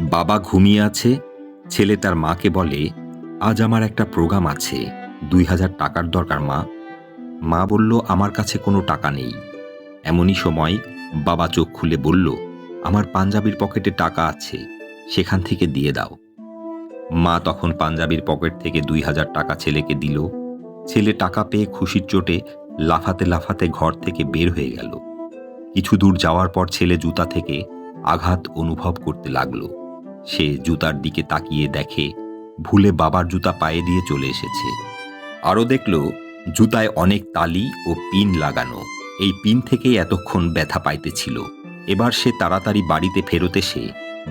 বাবা ঘুমিয়ে আছে, ছেলে তার মাকে বলে, আজ আমার একটা প্রোগ্রাম আছে, দুই হাজার টাকার দরকার, মা। মা বলল, আমার কাছে কোনো টাকা নেই। এমনই সময় বাবা চোখ খুলে বলল, আমার পাঞ্জাবির পকেটে টাকা আছে, সেখান থেকে দিয়ে দাও। মা তখন পাঞ্জাবির পকেট থেকে দুই হাজার টাকা ছেলেকে দিল। ছেলে টাকা পেয়ে খুশির চোটে লাফাতে লাফাতে ঘর থেকে বের হয়ে গেল। কিছু দূর যাওয়ার পর ছেলে জুতা থেকে আঘাত অনুভব করতে লাগল। সে জুতার দিকে তাকিয়ে দেখে, ভুলে বাবার জুতা পায়ে দিয়ে চলে এসেছে। আরও দেখল, জুতায় অনেক তালি ও পিন লাগানো। এই পিন থেকেই এতক্ষণ ব্যথা পাইতেছিল। এবার সে তাড়াতাড়ি বাড়িতে ফেরত এসে,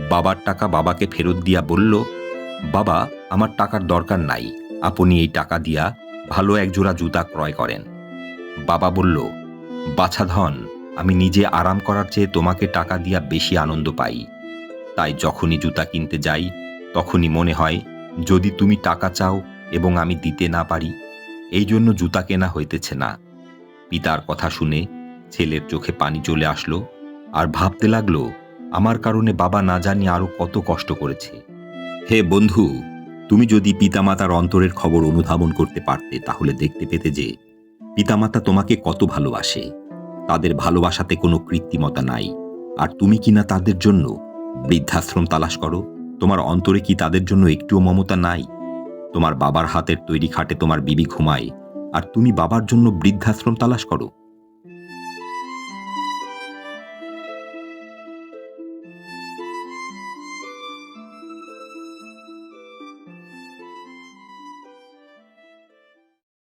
বাবার টাকা বাবাকে ফেরত দিয়া বলল, বাবা, আমার টাকার দরকার নাই। আপনি এই টাকা দিয়া ভালো একজোড়া জুতা ক্রয় করেন। বাবা বলল বাছাধন আমি নিজে আরাম করার চেয়ে তোমাকে টাকা দিয়া বেশি আনন্দ পাই। তাই যখনই জুতা কিনতে যাই, তখনই মনে হয় যদি তুমি টাকা চাও এবং আমি দিতে না পারি, এই জন্য জুতা কেনা হইতেছে না। পিতার কথা শুনে ছেলের চোখে পানি চলে আসলো আর ভাবতে লাগল, আমার কারণে বাবা না জানি আরও কত কষ্ট করেছে। হে বন্ধু, তুমি যদি পিতামাতার অন্তরের খবর অনুধাবন করতে পারতে, তাহলে দেখতে পেতে যে পিতামাতা তোমাকে কত ভালোবাসে। তাদের ভালোবাসাতে কোনো কৃত্রিমতা নাই। আর তুমি কিনা তাদের জন্য বৃদ্ধাশ্রম তালাশ করো। তোমার অন্তরে কি তাদের জন্য একটুও মমতা নাই? তোমার বাবার হাতের তৈরি খাটে তোমার বিবি ঘুমায়, আর তুমি বাবার জন্য বৃদ্ধাশ্রম তালাশ করো।